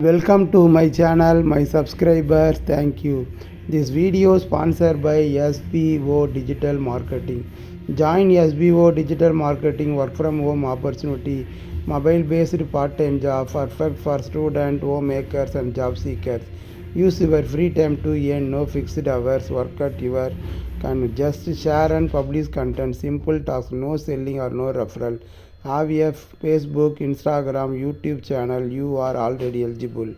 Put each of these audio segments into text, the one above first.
Welcome to my channel, my subscribers. Thank you. This video sponsored by SBO Digital Marketing. Join SBO Digital Marketing work from home opportunity. Mobile based part time job perfect for student, homemakers, and job seekers. Use your free time to earn no fixed hours. Work at your can just share and publish content. Simple tasks, no selling or no referral. Have a Facebook, Instagram, YouTube channel. You are already eligible.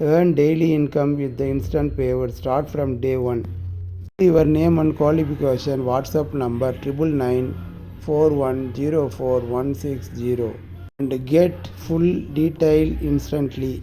Earn daily income with the instant payout. Start from day one. Your name and qualification. WhatsApp number triple nine four one zero four one six zero and get full detail instantly.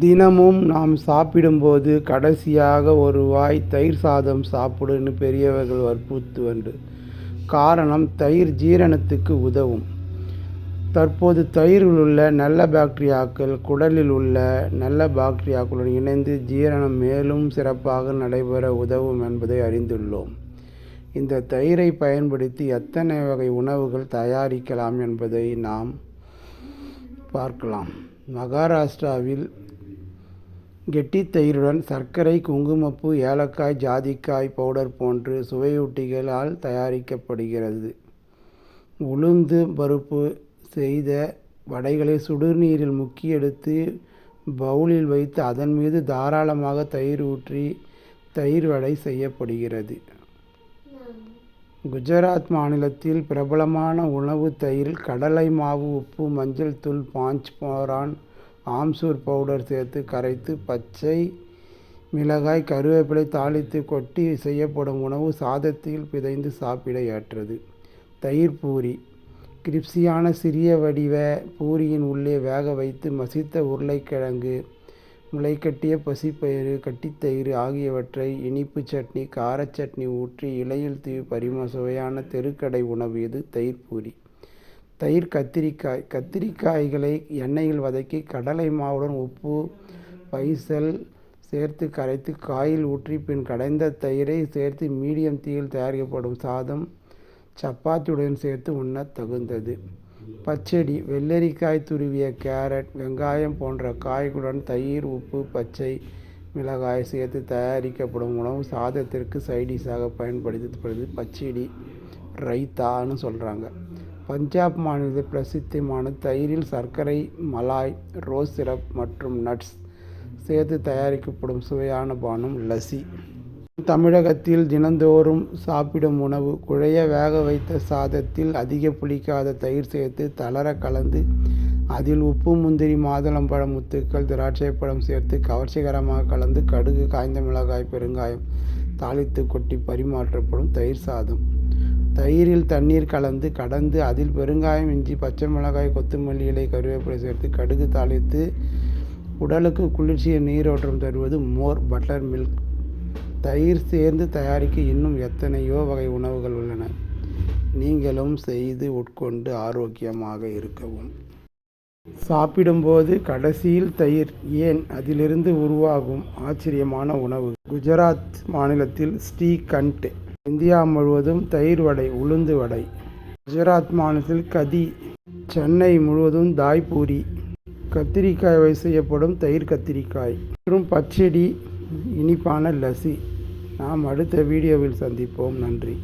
தினமும் நாம் சாப்பிடும்போது கடைசியாக ஒரு வாய் தயிர் சாதம் சாப்பிடுன்னு பெரியவர்கள் வற்புறுத்துவண்டு காரணம் தயிர் ஜீரணத்துக்கு உதவும். தற்போது தயிரில் உள்ள நல்ல பாக்டீரியாக்கள் குடலில் உள்ள நல்ல பாக்டீரியாக்களுடன் இணைந்து ஜீரணம் மேலும் சிறப்பாக நடைபெற உதவும் என்பதை அறிந்துள்ளோம். இந்த தயிரை பயன்படுத்தி எத்தனை வகை உணவுகள் தயாரிக்கலாம் என்பதை நாம் பார்க்கலாம். மகாராஷ்டிராவில் கெட்டித்தயிருடன் சர்க்கரை குங்குமப்பூ ஏலக்காய் ஜாதிக்காய் பவுடர் போன்று சுவையூட்டிகளால் தயாரிக்கப்படுகிறது. உளுந்து பருப்பு செய்த வடைகளை சுடுநீரில் முக்கி எடுத்து பவுலில் வைத்து அதன் மீது தாராளமாக தயிர் ஊற்றி தயிர் வடை செய்யப்படுகிறது. குஜராத் மாநிலத்தில் பிரபலமான உணவு தயிர் கடலை மாவு உப்பு மஞ்சள் தூள் பாஞ்ச் போரான் ஆம்சூர் பவுடர் சேர்த்து கரைத்து பச்சை மிளகாய் கருவேப்பிலை தாளித்து கொட்டி செய்யப்படும் உணவு சாதத்தில் பிதைந்து சாப்பிட ஏற்றது. தயிர் பூரி. கிரிப்சியான சிறிய வடிவ பூரியின் உள்ளே வேக வைத்து மசித்த உருளைக்கிழங்கு முளைக்கட்டிய பசிப்பயிறு கட்டித்தயிறு ஆகியவற்றை இனிப்பு சட்னி காரச்சட்னி ஊற்றி இலையில் தீவு பரிம சுவையான தெருக்கடை உணவு இது தயிர் பூரி. தயிர் கத்திரிக்காய் கத்திரிக்காய்களை எண்ணெயில் வதக்கி கடலை மாவுடன் உப்பு பைசல் சேர்த்து கரைத்து காயில் ஊற்றி பின் கடைந்த தயிரை சேர்த்து மீடியம் தீயில் தயாரிக்கப்படும் சாதம் சப்பாத்தியுடன் சேர்த்து உண்ண தகுந்தது. பச்சடி வெள்ளரிக்காய் துருவிய கேரட் வெங்காயம் போன்ற காய்களுடன் தயிர் உப்பு பச்சை மிளகாய் சேர்த்து தயாரிக்கப்படும் உணவு சாதத்திற்கு சைடிஷாக பயன்படுத்தப்படுது. பச்சடி ரைத்தான்னு சொல்கிறாங்க பஞ்சாப் மாநிலத்தில் பிரசித்தமான தயிரில் சர்க்கரை மலாய் ரோஸ் சிரப் மற்றும் நட்ஸ் சேர்த்து தயாரிக்கப்படும் சுவையான பானம் லசி தமிழகத்தில் தினந்தோறும் சாப்பிடும் உணவு குழைய வேக வைத்த சாதத்தில் அதிக புளிக்காத தயிர் சேர்த்து தளர கலந்து அதில் உப்பு முந்திரி மாதுளம்பழம் முத்துக்கள் திராட்சை பழம் சேர்த்து கவர்ச்சிகரமாக கலந்து கடுகு காய்ந்த மிளகாய் பெருங்காயம் தாளித்து கொட்டி பரிமாற்றப்படும் தயிர் சாதம். தயிரில் தண்ணீர் கலந்து கடந்து அதில் பெருங்காயம் இஞ்சி பச்சை மிளகாய் கொத்தமல்லி இலை கருவேப்பிலை சேர்த்து கடுகு தாளித்து உடலுக்கு குளிர்ச்சியை நீரோட்டம் தருவது மோர் பட்டர் மில்க். தயிர் சேர்ந்து தயாரிக்க இன்னும் எத்தனையோ வகை உணவுகள் உள்ளன. நீங்களும் செய்து உட்கொண்டு ஆரோக்கியமாக இருக்கவும். சாப்பிடும்போது கடைசியில் தயிர் ஏன் அதிலிருந்து உருவாகும் ஆச்சரியமான உணவு? குஜராத் மாநிலத்தில் ஸ்ரீகண்ட் இந்தியா முழுவதும் தயிர் வடை உளுந்து வடை. குஜராத் மாநிலத்தில் கதி சென்னை முழுவதும் தாய்பூரி. கத்திரிக்காய் செய்யப்படும் தயிர் கத்திரிக்காய் மற்றும் பச்சடி இனிப்பான லசி நாம் அடுத்த வீடியோவில் சந்திப்போம். நன்றி.